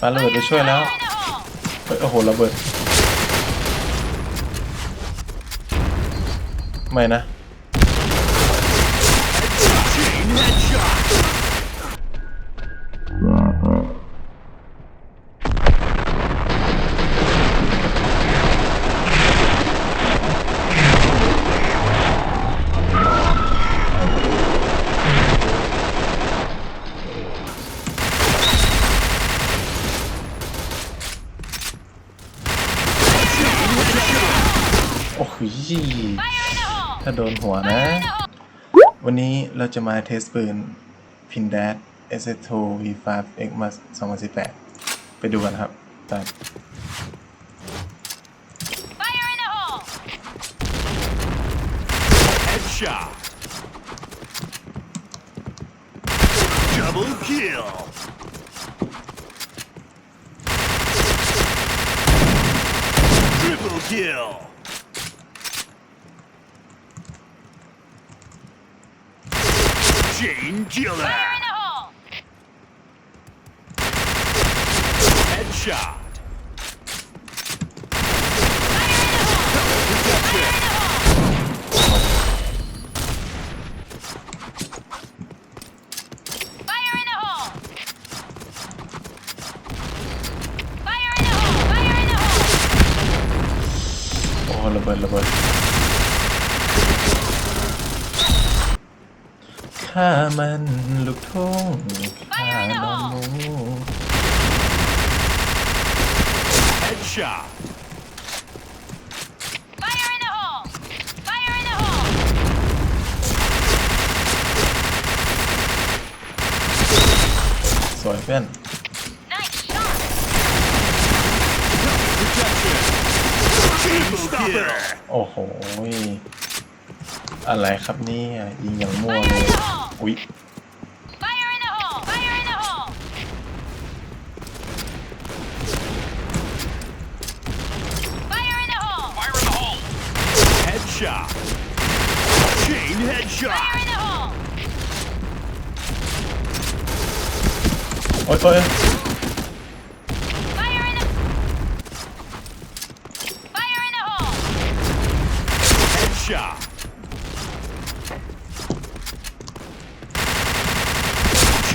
ปาระเบิดไะช่วยแล้ว เฮ้ย โอ้โหระเบิด ไม่นะยีถ้าโดนหัวนะ วันนี้เราจะมาเทสปืนพินแดด S2 s V5 X m a s 2018 ไปดูกันครับตามดับเบิลคิล Chain killer. Fire in the hole. Headshot. Fire in the hole. Fire in the hole. Oh, lebar, lebar. ้ามันลูกทุ่งข้ามันหมู Headshot สวยเพื่อนโอ้โหอะไรครับนี่ยิงอย่างมั่วเลย Oui. Fire in the hole! Fire in the hole! Fire in the hole! Fire in the hole! Headshot! Chain headshot! Fire in the hole! Oi, oi.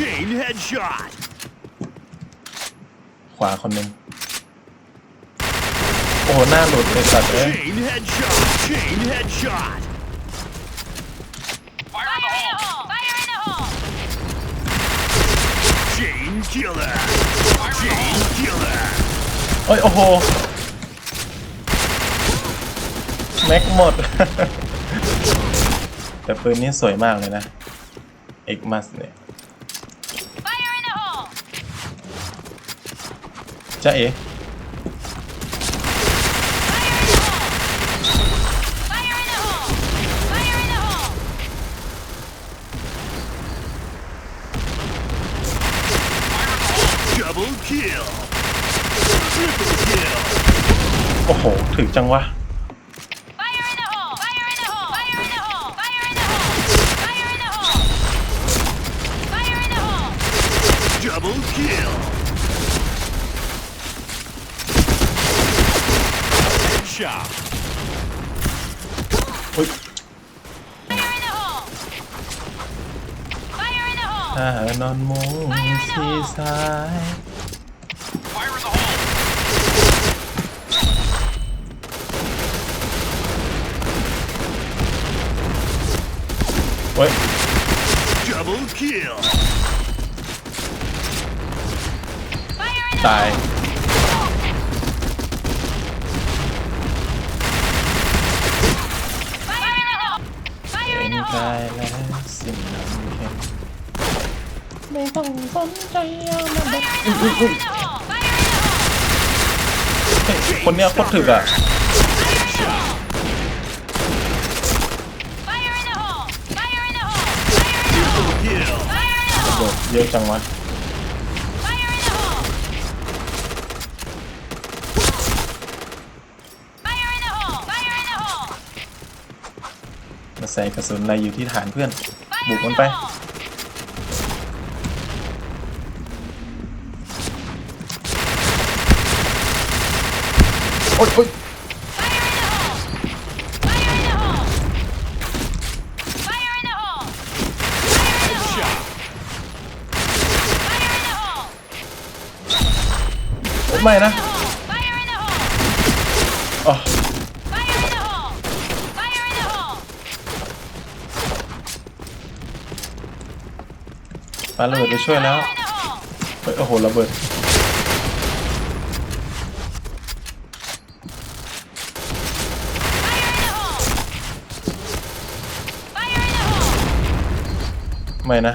Chain headshot. ขวาคนหนึ่งโอ้หน้าหลุดเลยสัตว์เอ้ย Chain headshot. Chain headshot. Fire in the hole! Fire in the hole! Chain killer. Chain killer. โอ้ย โอ้โห แม็กหมด แต่ปืนนี้สวยมากเลยนะเอกมัสเนี่ยจ้าเอ๋โอ้โหถึงจังวะ job. ถ้านอนมุงชี้ซ้าย Fire in the hole. เฮ้ย Double kill. ตายได้แล้วสิ่งนั้นไม่ต้องสนใจเอามันแบบคนเนี้ยโคตรถึกอ่ะเยอะจังวะมาใส่กระสุนอะไรอยู่ที่ฐานเพื่อนบุกมันไป โอ๊ยโอ๊ยไม่นะอ๋อาระเบิดไปช่วยแล้ว เฮ้ย โอ้โหระเบิดไม่นะ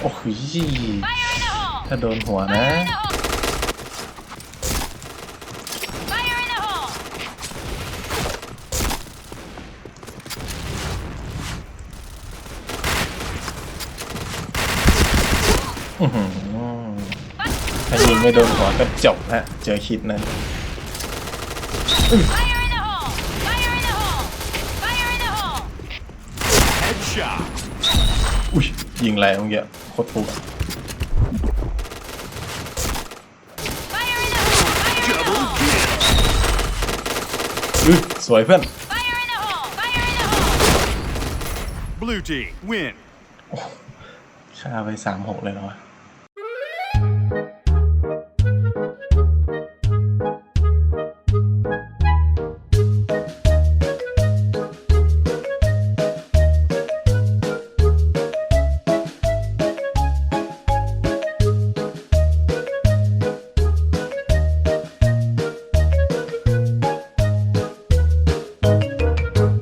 โอ้ย ถ้าโดนหัวนะถ้ายิงไม่โดนหัวก็จบฮะเจอคิดนันอุ้ยยิงแรงเมื่อกี้โคตรปุ๊บสวยเพื่อนบลูจีวินฆ่าไปสามหกเลยเนาะ